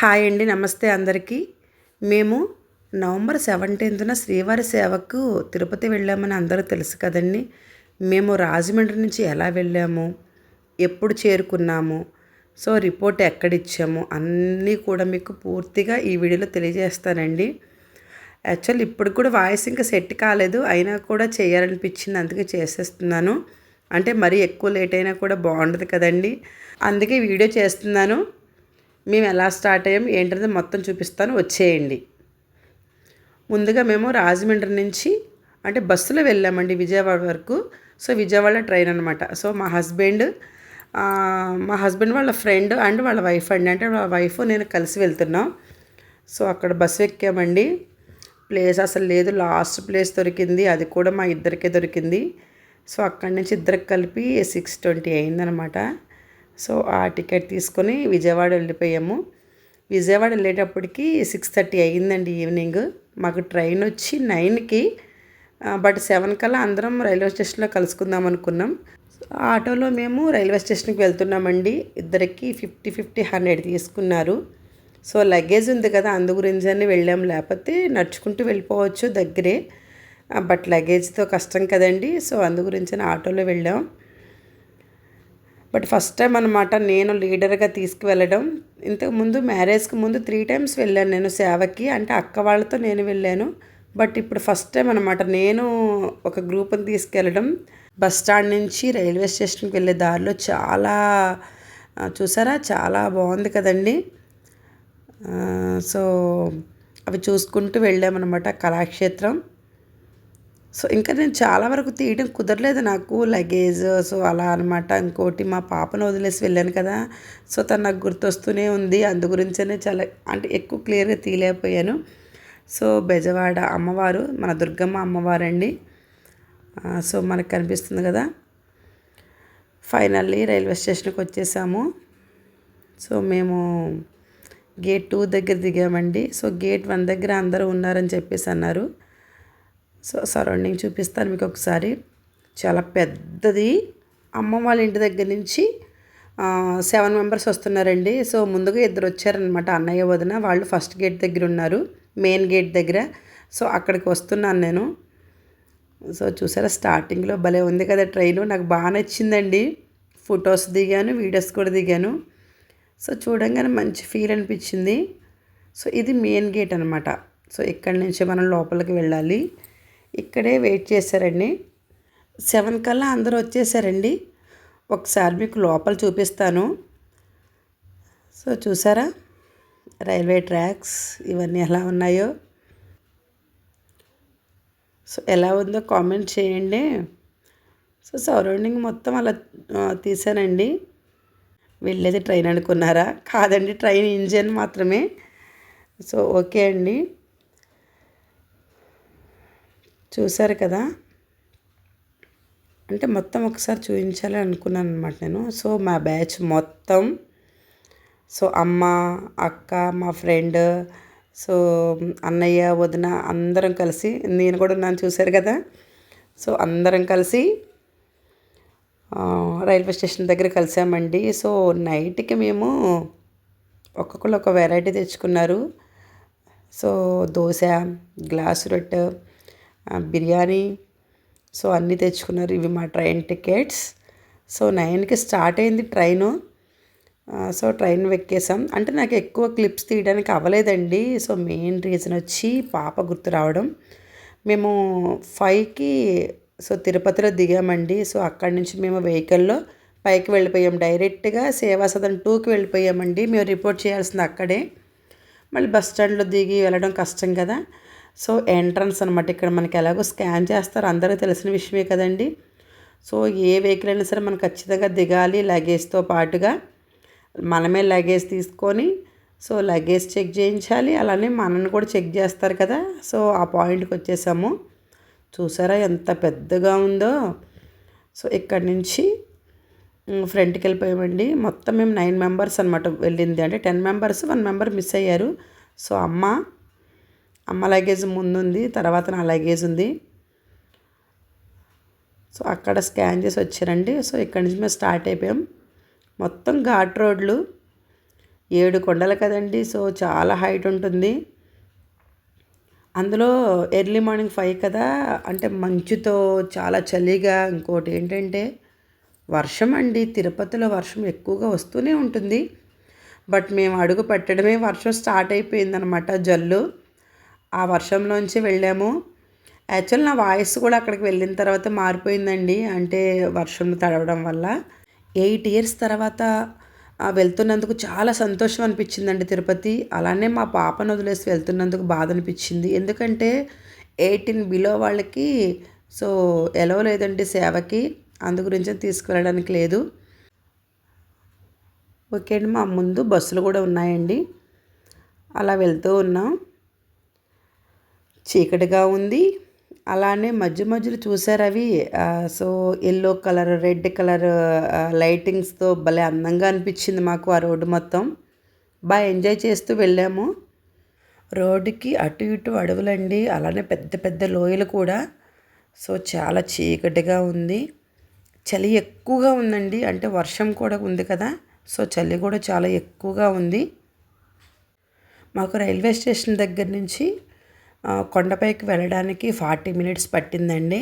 Hi అండి నమస్తే అందరికీ. మేము నవంబర్ సెవెంటీన్త్న శ్రీవారి సేవకు తిరుపతి వెళ్ళామని అందరూ తెలుసు కదండి. మేము రాజమండ్రి నుంచి ఎలా వెళ్ళాము ఎప్పుడు చేరుకున్నాము సో రిపోర్ట్ ఎక్కడిచ్చాము అన్నీ కూడా మీకు పూర్తిగా ఈ వీడియోలో తెలియజేస్తానండి. యాక్చువల్ ఇప్పుడు కూడా వాయిస్ ఇంకా సెట్ కాలేదు అయినా కూడా చేయాలనిపించింది అందుకే చేసేస్తున్నాను. అంటే మరీ ఎక్కువ లేట్ అయినా కూడా బాగుండదు కదండి. అందుకే వీడియో చేస్తున్నాను. మేము ఎలా స్టార్ట్ అయ్యాం ఏంటనేది మొత్తం చూపిస్తాను వచ్చేయండి. ముందుగా మేము రాజమండ్రి నుంచి అంటే బస్సులో వెళ్ళామండి విజయవాడ వరకు. సో విజయవాడ ట్రైన్ అనమాట సో మా హస్బెండ్ మా హస్బెండ్ వాళ్ళ ఫ్రెండ్ అండ్ వాళ్ళ వైఫ్ అండి. అంటే వాళ్ళ వైఫ్ నేను కలిసి వెళ్తున్నాం. సో అక్కడ బస్సు ఎక్కామండి. ప్లేస్ అసలు లేదు లాస్ట్ ప్లేస్ దొరికింది. అది కూడా మా ఇద్దరికే దొరికింది. సో అక్కడి నుంచి ఇద్దరికి కలిపి సిక్స్ ట్వంటీ అయిందనమాట సో ఆ టికెట్ తీసుకొని విజయవాడ వెళ్ళిపోయాము. విజయవాడ వెళ్ళేటప్పటికి సిక్స్ థర్టీ అయ్యిందండి ఈవినింగ్. మాకు ట్రైన్ వచ్చి నైన్కి బట్ సెవెన్ కల్లా అందరం రైల్వే స్టేషన్లో కలుసుకుందాం అనుకున్నాం. ఆటోలో మేము రైల్వే స్టేషన్కి వెళ్తున్నామండి. ఇద్దరికి ఫిఫ్టీ ఫిఫ్టీ హండ్రెడ్ తీసుకున్నారు. సో లగేజ్ ఉంది కదా అందు గురించి అని వెళ్ళాం. లేకపోతే నడుచుకుంటూ వెళ్ళిపోవచ్చు దగ్గరే. బట్ లగేజ్తో కష్టం కదండి. సో అందు గురించి ఆటోలో వెళ్ళాం. బట్ ఫస్ట్ టైం అనమాట నేను లీడర్గా తీసుకువెళ్ళడం. ఇంతకుముందు మ్యారేజ్కి ముందు త్రీ టైమ్స్ వెళ్ళాను నేను సేవకి. అంటే అక్క వాళ్ళతో నేను వెళ్ళాను. బట్ ఇప్పుడు ఫస్ట్ టైం అనమాట నేను ఒక గ్రూప్ని తీసుకెళ్ళడం. బస్ స్టాండ్ నుంచి రైల్వే స్టేషన్కి వెళ్ళే దారిలో చాలా చూసారా? చాలా బాగుంది కదండి. సో అవి చూసుకుంటూ వెళ్ళామన్నమాట కళాక్షేత్రం. సో ఇంకా నేను చాలా వరకు తీయడం కుదరలేదు నాకు లగేజ్ సో అలా అనమాట ఇంకోటి మా పాపను వదిలేసి వెళ్ళాను కదా. సో తను నాకు గుర్తొస్తూనే ఉంది. అందు గురించనే చాలా అంటే ఎక్కువ క్లియర్గా తీయలేకపోయాను. సో బెజవాడ అమ్మవారు మన దుర్గమ్మ అమ్మవారండి. సో మనకు కనిపిస్తుంది కదా. ఫైనల్లీ రైల్వే స్టేషన్కి వచ్చేసాము. సో మేము గేట్ టూ దగ్గర దిగామండి. సో గేట్ వన్ దగ్గర అందరూ ఉన్నారని చెప్పేసి అన్నారు. సో సరౌండింగ్ చూపిస్తాను మీకు ఒకసారి చాలా పెద్దది. అమ్మ వాళ్ళ ఇంటి దగ్గర నుంచి సెవెన్ మెంబర్స్ వస్తున్నారండి. సో ముందుగా ఇద్దరు వచ్చారనమాట అన్నయ్య వదిన వాళ్ళు ఫస్ట్ గేట్ దగ్గర ఉన్నారు. మెయిన్ గేట్ దగ్గర. సో అక్కడికి వస్తున్నాను నేను. సో చూసారా? స్టార్టింగ్లో భలే ఉంది కదా ట్రైన్. నాకు బాగా నచ్చిందండి. ఫొటోస్ దిగాను వీడియోస్ కూడా దిగాను. సో చూడంగానే మంచి ఫీల్ అనిపించింది. సో ఇది మెయిన్ గేట్ అనమాట సో ఇక్కడి నుంచి మనం లోపలికి వెళ్ళాలి. ఇక్కడే వెయిట్ చేశారండి. సెవెన్ కల్లా అందరూ వచ్చేసారండి. ఒకసారి మీకు లోపల చూపిస్తాను. సో చూసారా? రైల్వే ట్రాక్స్ ఇవన్నీ ఎలా ఉన్నాయో? సో ఎలా ఉందో కామెంట్ చేయండి. సో సరౌండింగ్ మొత్తం అలా తీసానండి. వెళ్ళేది ట్రైన్ అనుకున్నారా? కాదండి ట్రైన్ ఇంజన్ మాత్రమే. సో ఓకే అండి. చూశారు కదా? అంటే మొత్తం ఒకసారి చూపించాలి అనుకున్నాను అనమాట నేను. సో మా బ్యాచ్ మొత్తం సో అమ్మ అక్క మా ఫ్రెండ్ సో అన్నయ్య వదిన అందరం కలిసి నేను కూడా నన్ను చూశారు కదా? సో అందరం కలిసి రైల్వే స్టేషన్ దగ్గర కలిసామండి. సో నైట్కి మేము ఒక్కొక్కరు ఒక వెరైటీ తెచ్చుకున్నారు. సో దోశ గ్లాస్ రొట్టె బిర్యానీ. సో అన్నీ తెచ్చుకున్నారు. ఇవి మా ట్రైన్ టికెట్స్. సో నైన్కి స్టార్ట్ అయింది ట్రైను. సో ట్రైన్ ఎక్కేసాం అంటే నాకు ఎక్కువ క్లిప్స్ తీయడానికి అవ్వలేదండి. సో మెయిన్ రీజన్ వచ్చి పాప గుర్తు రావడం. మేము ఫైవ్కి సో తిరుపతిలో దిగామండి. సో అక్కడి నుంచి మేము వెహికల్లో పైకి వెళ్ళిపోయాం. డైరెక్ట్గా సేవా సదన్ టూకి వెళ్ళిపోయామండి. మేము రిపోర్ట్ చేయాల్సింది అక్కడే. మళ్ళీ బస్ స్టాండ్లో దిగి వెళ్ళడం కష్టం కదా. సో ఎంట్రన్స్ అనమాట ఇక్కడ మనకి ఎలాగో స్కాన్ చేస్తారు. అందరూ తెలిసిన విషయమే కదండి. సో ఏ వెహికల్ అయినా సరే మనం ఖచ్చితంగా దిగాలి లగేజ్తో పాటుగా. మనమే లగేజ్ తీసుకొని సో లగేజ్ చెక్ చేయించాలి. అలానే మనల్ని కూడా చెక్ చేస్తారు కదా. సో ఆ పాయింట్కి వచ్చేసాము. చూసారా ఎంత పెద్దగా ఉందో. సో ఇక్కడి నుంచి ఫ్రంట్కి వెళ్ళిపోయామండి. మొత్తం మేము నైన్ మెంబర్స్ అనమాట వెళ్ళింది. అంటే ten members one member miss అయ్యారు. సో అమ్మ అమ్మ లగేజ్ ముందుంది తర్వాత నా లగేజ్ ఉంది. సో అక్కడ స్కాన్ చేసి వచ్చారండి. సో ఇక్కడి నుంచి మేము స్టార్ట్ అయిపోయాం. మొత్తం ఘాట్ రోడ్లు ఏడు కొండలు కదండి. సో చాలా హైట్ ఉంటుంది. అందులో ఎర్లీ మార్నింగ్ ఫైవ్ కదా. అంటే మంచుతో చాలా చలిగా. ఇంకోటి ఏంటంటే వర్షం అండి. తిరుపతిలో వర్షం ఎక్కువగా వస్తూనే ఉంటుంది. బట్ మేము అడుగు పెట్టడమే వర్షం స్టార్ట్ అయిపోయిందనమాట జల్లు. ఆ వర్షంలోంచి వెళ్ళాము. యాక్చువల్ నా వాయిస్ కూడా అక్కడికి వెళ్ళిన తర్వాత మారిపోయిందండి. అంటే వర్షం తడవడం వల్ల. ఎయిట్ ఇయర్స్ తర్వాత వెళ్తున్నందుకు చాలా సంతోషం అనిపించిందండి తిరుపతి. అలానే మా పాపను వదిలేసి వెళ్తున్నందుకు బాధ అనిపించింది. ఎందుకంటే ఎయిటీన్ బిలో వాళ్ళకి సో ఎలవ లేదండి సేవకి. అందు గురించి తీసుకువెళ్ళడానికి లేదు. ఓకే అండి మా ముందు బస్సులు కూడా ఉన్నాయండి. అలా వెళ్తూ ఉన్నాం. చీకటిగా ఉంది. అలానే మధ్య మధ్యలో చూసారు అవి. So yellow colour red colour లైటింగ్స్తో భలే అందంగా అనిపించింది మాకు ఆ రోడ్డు మొత్తం. బాగా ఎంజాయ్ చేస్తూ వెళ్ళాము. రోడ్డుకి అటు ఇటు అడవులండి. అలానే పెద్ద పెద్ద లోయలు కూడా. సో చాలా చీకటిగా ఉంది. చలి ఎక్కువగా ఉందండి. అంటే వర్షం కూడా ఉంది కదా. సో చలి కూడా చాలా ఎక్కువగా ఉంది. మాకు రైల్వే స్టేషన్ దగ్గర నుంచి కొండపైకి వెళ్ళడానికి ఫార్టీ మినిట్స్ పట్టిందండి.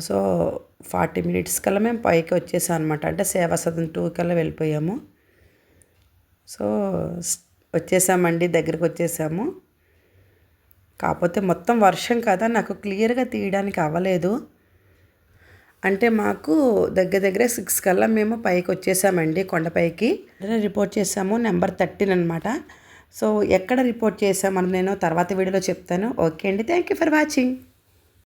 సో ఫార్టీ మినిట్స్ కల్లా మేము పైకి వచ్చేసాం అనమాట అంటే సేవా సదన్ టూ కల్లా వెళ్ళిపోయాము. సో వచ్చేసామండి దగ్గరికి వచ్చేసాము. కాకపోతే మొత్తం వర్షం కదా నాకు క్లియర్గా తీయడానికి అవ్వలేదు. అంటే మాకు దగ్గర దగ్గర సిక్స్ కల్లా మేము పైకి వచ్చేసామండి కొండపైకి. రిపోర్ట్ చేసాము నెంబర్ థర్టీన్ అనమాట సో ఎక్కడ రిపోర్ట్ చేసామని నేను తర్వాత వీడియోలో చెప్తాను. ఓకే అండి. Thank you for watching